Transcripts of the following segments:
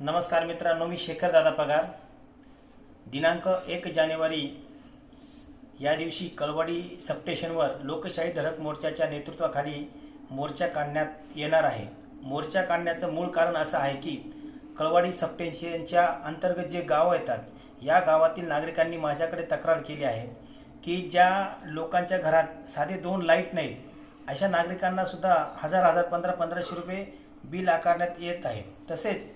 नमस्कार मित्रांनो मी शेखर दादा पगार. दिनांक एक जानेवारी या दिवशी कळवडी सबस्टेशनवर लोकशाही धडक मोर्चाच्या नेतृत्वाखाली मोर्चा काढण्यात येणार आहे. मोर्चा काढण्याचं मूळ कारण असं आहे की कळवाडी सबस्टेशनच्या अंतर्गत जे गावं येतात या गावातील नागरिकांनी माझ्याकडे तक्रार केली आहे की ज्या लोकांच्या घरात साधे दोन लाइट नाहीत अशा नागरिकांनासुद्धा हजार हजार पंधरा पंधराशे रुपये बिल आकारण्यात येत आहे. तसेच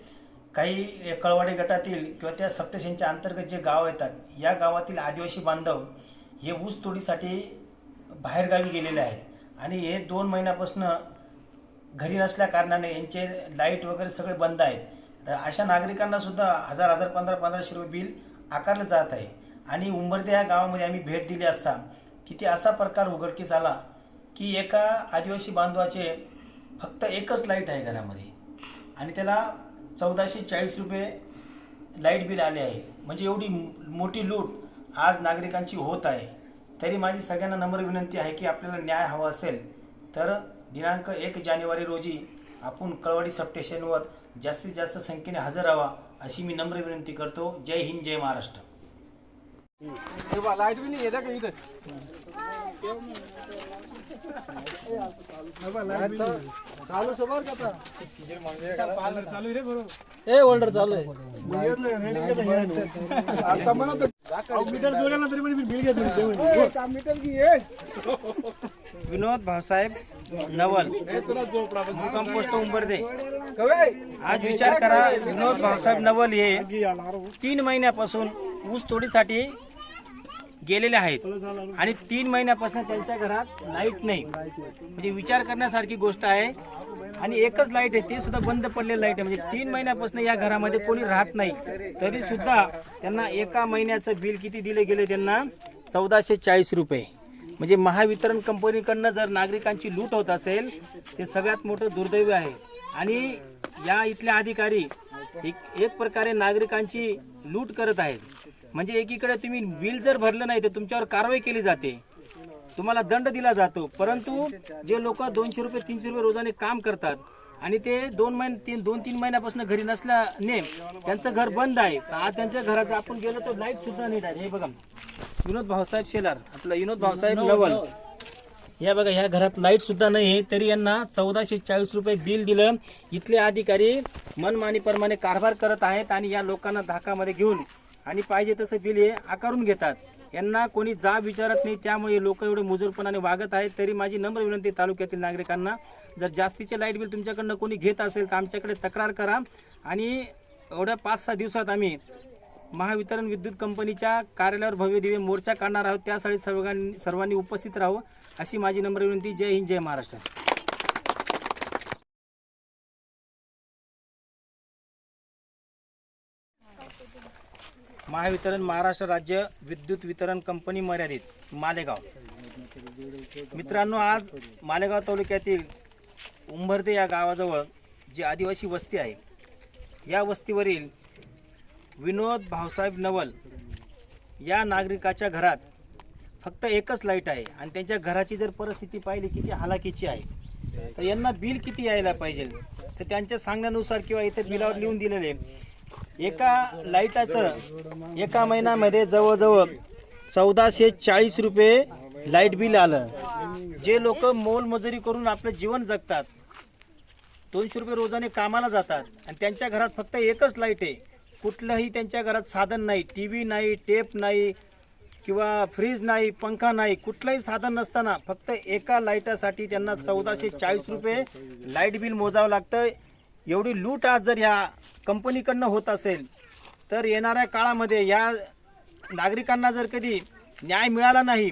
काही कळवाडी गटातील किंवा त्या सप्तशींच्या अंतर्गत जे गाव येतात या गावातील आदिवासी बांधव हे ऊस तोडीसाठी बाहेरगावी गेलेले आहेत. आणि हे दोन महिन्यापासून घरी नसल्या कारणाने यांचे लाइट वगैरे सगळे बंद आहेत. तर अशा नागरिकांना सुद्धा हजार हजार पंधरा पंधराशे रुपये बिल आकारलं जात आहे. आणि उंबरदे या गावामध्ये आम्ही भेट दिली असता की ते असा प्रकार उघडकीस आला की एका आदिवासी बांधवाचे फक्त एकच लाइट आहे घरामध्ये. आणि त्याला चौदाशे चाळीस रुपये लाइट बिल आले आहे. म्हणजे एवढी मोठी लूट आज नागरिकांची होत आहे. तरी माझी सगळ्यांना नम्र विनंती आहे की आपल्याला न्याय हवा असेल तर दिनांक एक जानेवारी रोजी आपण कळवाडी सबस्टेशनवर जास्तीत जास्त संख्येने हजर हवा अशी मी नम्र विनंती करतो. जय हिंद जय महाराष्ट्र. लाइट बी नाही चालू सोबर का ए होल्डर चालू आहे विनोद भाऊसाहेब नवल कंपोस्ट उंबरदे. आज विचार करा विनोद भाऊसाहेब नवल हे तीन महिन्यापासून ऊस तोडीसाठी गेलेले आहेत. आणि तीन महिन्यापासून त्यांच्या घरात लाइट नाही. म्हणजे विचार करण्यासारखी गोष्ट आहे. आणि एकच लाइट आहे ती सुद्धा बंद पडलेली लाइट आहे. म्हणजे तीन महिन्यापासून या घरामध्ये कोणी राहत नाही. तरी सुद्धा त्यांना एका महिन्याचं बिल किती दिले गेले त्यांना? चौदाशे चाळीस रुपये. म्हणजे महावितरण कंपनीकडनं जर नागरिकांची लूट होत असेल ते सगळ्यात मोठं दुर्दैव आहे. आणि या इथल्या अधिकारी एक एक प्रकारे नागरिकांची लूट करत आहेत. म्हणजे एकीकडे तुम्ही बिल जर भरलं नाही तर तुमच्यावर कारवाई केली जाते. तुम्हाला दंड दिला जातो. परंतु जे लोक दोनशे रुपये तीनशे रुपये रोजाने काम करतात आणि ते दोन महिने तीन दोन तीन महिन्यापासून घरी नसल्याने त्यांचं घर बंद आहे. आज त्यांच्या घरात आपण गेलो तर लाइट सुद्धा नीट आहे. हे बघा. विनोद भाऊसाहेब शेलार आपला विनोद भाऊसाहेब नवल या बघा ह्या घरात लाइट सुद्धा नाही आहे तरी यांना चौदाशे चाळीस रुपये बिल दिलं. इथले अधिकारी मनमानीप्रमाणे कारभार करत आहेत आणि या लोकांना धाकामध्ये घेऊन आणि पाहिजे तसं बिल हे आकारून घेतात. यांना कोणी जाब विचारत नाही त्यामुळे लोक एवढे मुजूरपणाने वागत आहेत. तरी माझी नम्र विनंती तालुक्यातील नागरिकांना जर जास्तीचे लाइट बिल तुमच्याकडनं कोणी घेत असेल तर आमच्याकडे तक्रार करा. आणि एवढ्या पाच सहा दिवसात आम्ही महावितरण विद्युत कंपनीच्या कार्यालयावर भव्य दिवे मोर्चा काढणार आहोत. त्यासाठी सर्वांनी सर्वांनी उपस्थित राहावं अशी माझी नम्र विनंती. जय हिंद जय महाराष्ट्र. महावितरण महाराष्ट्र राज्य विद्युत वितरण कंपनी मर्यादित मालेगाव. मित्रांनो आज मालेगाव तालुक्यातील उंबरदे या गावाजवळ जी आदिवासी वस्ती आहे या वस्तीवरील विनोद भाऊसाहेब नवल या नागरिकाच्या घरात फक्त एकच लाइट आहे आणि त्यांच्या घराची जर परिस्थिती पाहिली किती हालाकीची आहे तर यांना बिल किती यायला पाहिजे? तर त्यांच्या सांगण्यानुसार किंवा इथे बिलावर लिहून दिलेले एका लाईटाचं एका महिन्यामध्ये जवळजवळ चौदाशे चाळीस रुपये लाइट बिल आलं. जे लोक मोलमजुरी करून आपलं जीवन जगतात. दोनशे रुपये रोजाने कामाला जातात आणि त्यांच्या घरात फक्त एकच लाइट आहे. कुठलंही त्यांच्या घरात साधन नाही. टी व्ही नाही टेप नाही किंवा फ्रीज नाही पंखा नाही कुठलंही साधन नसताना फक्त एका लाईटासाठी त्यांना चौदाशे चाळीस रुपये लाइट बिल मोजावं लागतं एवढी लूट आज जर ह्या कंपनीकडनं होत असेल तर येणाऱ्या काळामध्ये या नागरिकांना जर कधी न्याय मिळाला नाही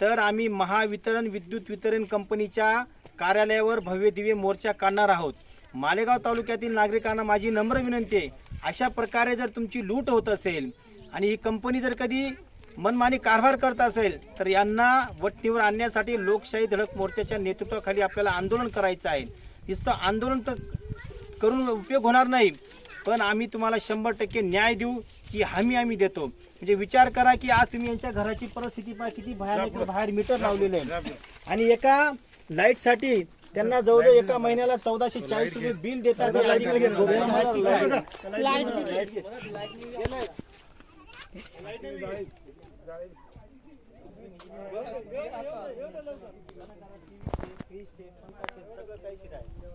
तर आम्ही महावितरण विद्युत वितरण कंपनीच्या कार्यालयावर भव्य दिव्य मोर्चा काढणार आहोत. मालेगाव तालुक्यातील नागरिकांना माझी नम्र विनंती आहे अशा प्रकारे जर तुमची लूट होत असेल आणि ही कंपनी जर कधी मनमानी कारभार करत असेल तर यांना वटणीवर आणण्यासाठी लोकशाही धडक मोर्चाच्या नेतृत्वाखाली आपल्याला आंदोलन करायचं आहे. नुसतं आंदोलन तर करून उपयोग होणार नाही पण आम्ही तुम्हाला शंभर टक्के न्याय देऊ की हमी आम्ही देतो. म्हणजे विचार करा की आज तुम्ही यांच्या घराची परिस्थिती पहा किती बाहेर बाहेर मीटर लावलेलं आहे. आणि एका लाईटसाठी त्यांना जवळजवळ एका महिन्याला चौदाशे चाळीस रुपये बिल देतात?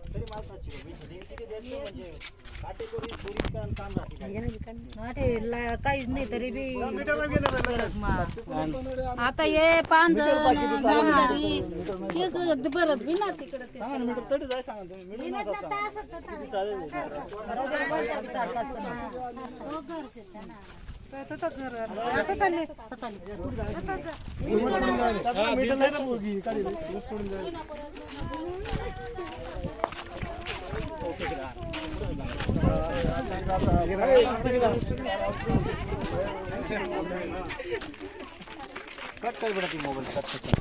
तरी म्हणजे ला- काहीच नाही तरी बी आता हे तेच परत बी ना तिकडे ते. Cut कटबाट mobile cut